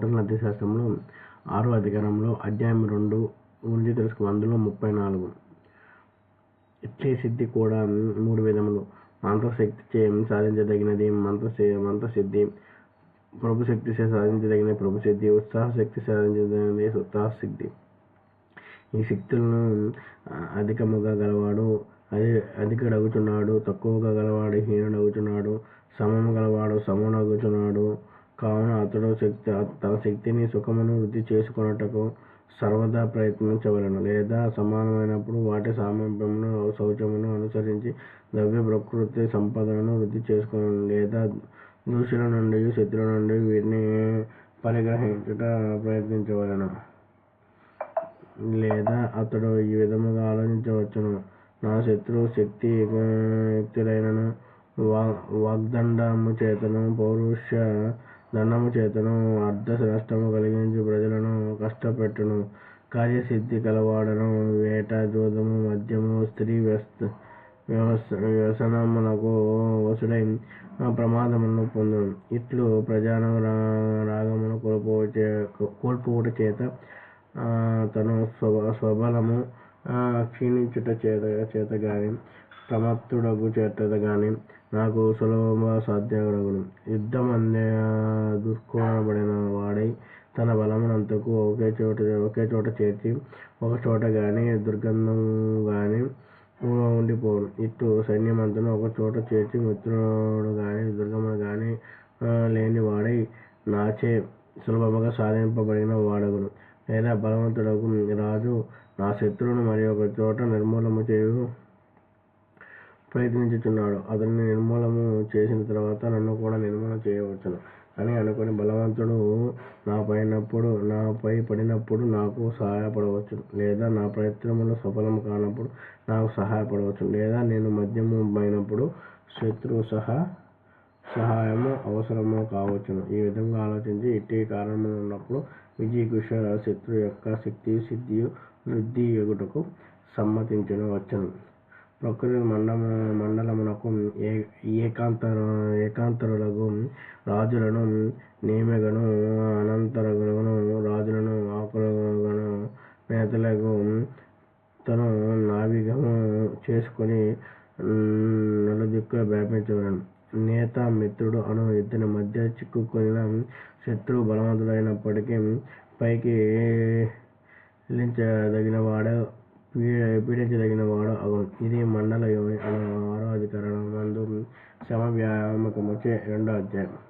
కౌటిల్య అర్థశాస్త్రంలో ఆరో అధికారంలో అధ్యాయం రెండు గురించి తెలుసుకు అందులో ముప్పై నాలుగు. ఇచ్చే సిద్ధి కూడా మూడు విధములు. మంత్రశక్తిచే సాధించదగినది మంత్ర మంత్రసిద్ధి ప్రభుశక్తి సాధించదగిన ప్రభుసిద్ధి ఉత్సాహశక్తి ఉత్సాహ శక్తి సాధించదగినది ఉత్సాహసిద్ధి ఈ శక్తులను అధికముగా గలవాడు అది అధికుడగుచున్నాడు తక్కువగా గలవాడు హీనుడగుచున్నాడు సమము గలవాడు సమముడగుచున్నాడు కావున అతడు శక్తి తన శక్తిని సుఖమును వృద్ధి చేసుకొనుటకు సర్వదా ప్రయత్నించవలెను. లేదా సమానమైనప్పుడు వాటి సామీప్యమును శౌచమును అనుసరించి ద్రవ్య ప్రకృతి సంపదలను వృద్ధి చేసుకొనను లేదా దూషుల నుండి శత్రువు నుండి వీటిని పరిగ్రహించుట ప్రయత్నించవలెను. లేదా అతడు ఈ విధముగా ఆలోచించవచ్చును. నా శత్రువు శక్తి యుక్తులైనను వాగ్దండము చేతను పౌరుష దండము చేతను అర్ధ నష్టము కలిగించి ప్రజలను కష్టపెట్టును. కార్యసిద్ధి కలవాడను. వేట జూదము మద్యము స్త్రీ వ్యసనములకు వసుడై ప్రమాదమును పొందును. ఇట్లు ప్రజాను రాగమును కోల్పోచే కోల్పోవుట చేత తన స్వబలము క్షీణించుట చేత చేత గాని ప్రమత్తుడగు చేత గాని నాకు సులభముగా సాధ్యమగును యుద్ధమందే దుర్కోనబడిన వాడై తన బలమునంతకు ఒకే చోట ఒకే చోట చేర్చి ఒక చోట గాని దుర్గంధము గాని ఉండిపోవును. ఇట్లు సైన్యమంతను ఒక చోట చేర్చి మిత్రుడు గాని దుర్గమును గాని లేని వాడై నాచే సులభముగా సాధింపబడిన వాడగును. లేదా బలవంతుడగు రాజు నా శత్రువును మరి ఒక చోట నిర్మూలము చేయు ప్రయత్నించుచున్నాడు. అతనిని నిర్మూలము చేసిన తర్వాత నన్ను కూడా నిర్మూలన చేయవచ్చును. అని అనుకుని బలవంతుడు నాపైనప్పుడు నాపై పడినప్పుడు నాకు సహాయపడవచ్చును. లేదా నా ప్రయత్నములు సఫలము కానప్పుడు నాకు సహాయపడవచ్చును. లేదా నేను మద్యము అయినప్పుడు శత్రువు సహా సహాయము అవసరము కావచ్చును. ఈ విధంగా ఆలోచించి ఇట్టి కారణములు ఉన్నప్పుడు విజయకుష శత్రు యొక్క శక్తి సిద్ధి వృద్ధి ఎగుటకు సమ్మతించను వచ్చను ప్రకృతి మండమ మండలమునకు ఏకాంత ఏకాంతరులకు రాజులను నేమెగను అనంతరగును రాజులను ఆకులగను నేతలకు తను నావిగము చేసుకొని నలుదిక్కుల వ్యాపించవలను నేత మిత్రుడు అను ఇద్దరి మధ్య చిక్కుకొనిన శత్రువు బలవంతుడైనప్పటికీ పైకి లించదగిన వాడు పీడించదగిన వాడు అగును. ఇది మండల ఆరో అధికరణం నందు శమ వ్యాయామకముచే రెండో అధ్యాయం.